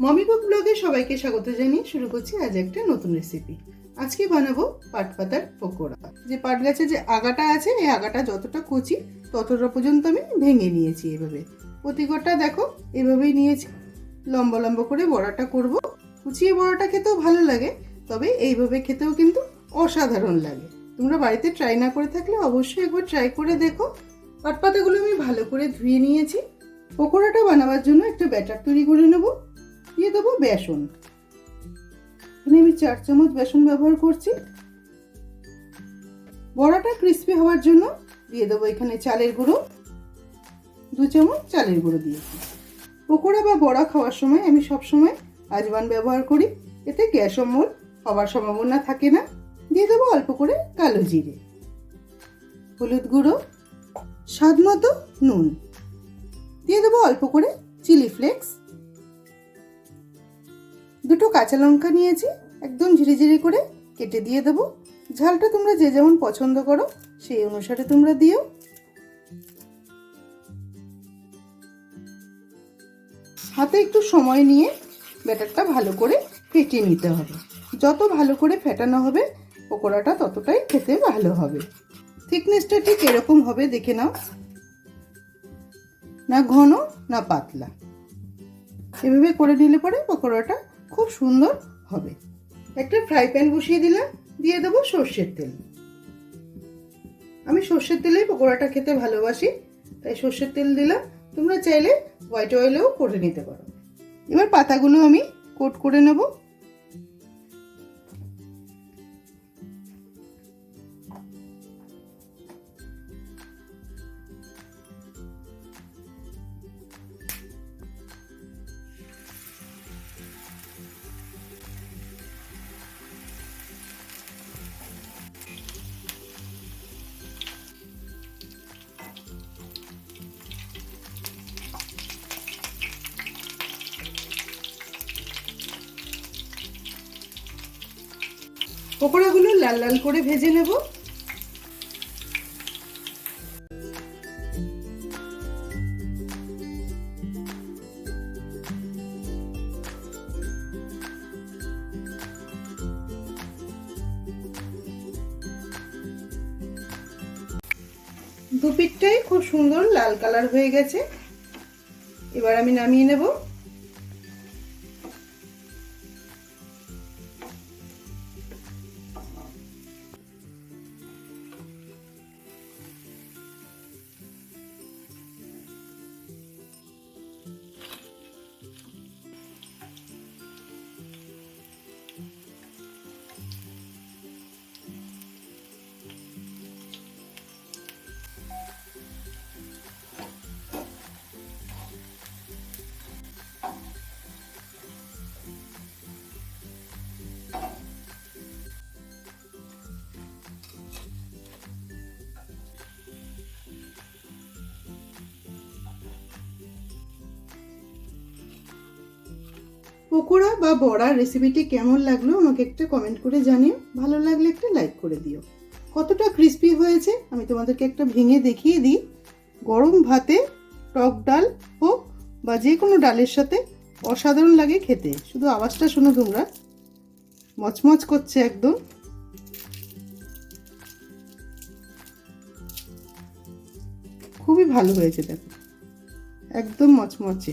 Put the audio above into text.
Mummy cook ব্লগে সবাইকে স্বাগত জানিয়ে শুরু করছি আজ একটা নতুন রেসিপি আজকে বানাবো পাট পাতার পকোড়া। যে পাট গাছে যে আগাটা আছে, এই আগাটা যতটা কুচি, ততটা পর্যন্ত আমি ভেঙে নিয়েছি এভাবে। প্রতিকটা দেখো, এভাবেই নিয়েছি। লম্বা লম্বা করে বড়াটা করব। কুচিয়ে বড়াটা খেতেও ভালো লাগে, তবে এইভাবে খেতেও কিন্তু অসাধারণ লাগে। তোমরা বাড়িতে ট্রাই না করে থাকলে অবশ্যই একবার ট্রাই করে দেখো। পাট পাতাগুলো আমি ভালো করে ধুয়ে নিয়েছি। পকোড়াটা বানাবার জন্য একটা ব্যাটার তৈরি করে নেব। দিয়ে দেবো বেসন। এখানে আমি চার চামচ বেসন ব্যবহার করছি। বড়াটা ক্রিস্পি হওয়ার জন্য দিয়ে দেবো এখানে চালের গুঁড়ো। দু চামচ চালের গুঁড়ো দিয়েছি। পকোড়া বা বড়া খাওয়ার সময় আমি সবসময় আজবান ব্যবহার করি। এতে গ্যাস অম্বল হওয়ার সম্ভাবনা থাকে না। দিয়ে দেবো অল্প করে কালো জিরে, হলুদ গুঁড়ো, স্বাদ মতো নুন। দিয়ে দেবো অল্প করে চিলি ফ্লেক্স। দুটো কাঁচা লঙ্কা নিয়েছি, একদম ঝিরে ঝিরে করে কেটে দিয়ে দেবো। ঝালটা তোমরা যে যেমন পছন্দ করো, সেই অনুসারে তোমরা দিও। হাতে একটু সময় নিয়ে ব্যাটারটা ভালো করে ফেটিয়ে নিতে হবে। যত ভালো করে ফেটানো হবে, পকোড়াটা ততটাই খেতে ভালো হবে। থিকনেসটা ঠিক এরকম হবে, দেখে নাও। না ঘন, না পাতলা। এভাবে করে নিলে পরে পকোড়াটা খুব সুন্দর হবে। একটা ফ্রাই প্যান বসিয়ে দিলাম, দিয়ে দেবো সর্ষের তেল। আমি সর্ষের তেলেই পকোড়াটা খেতে ভালোবাসি, তাই সর্ষের তেল দিলাম। তোমরা চাইলে হোয়াইট অয়েলেও করে নিতে পারো। এবার পাতাগুলো আমি কোট করে নেব। পকোড়াগুলো লাল লাল করে ভেজে নেব। দুপিটটাই খুব সুন্দর লাল কালার হয়ে গেছে। এবার আমি নামিয়ে নেব। পকোড়া বা বড়া রেসিপিটি কেমন লাগল আমাকে একটা কমেন্ট করে জানিও। ভালো লাগলে একটা লাইক করে দিও। কতটা ক্রিস্পি হয়েছে আমি তোমাদেরকে একটা ভেঙে দেখিয়ে দিই। গরম ভাতে টক ডাল হোক বা যে কোনো ডালের সাথে অসাধারণ লাগে খেতে। শুধু আওয়াজটা শোনো তোমরা। মচমচ করছে একদম। খুবই ভালো হয়েছে দেখো। একদম মচমচে।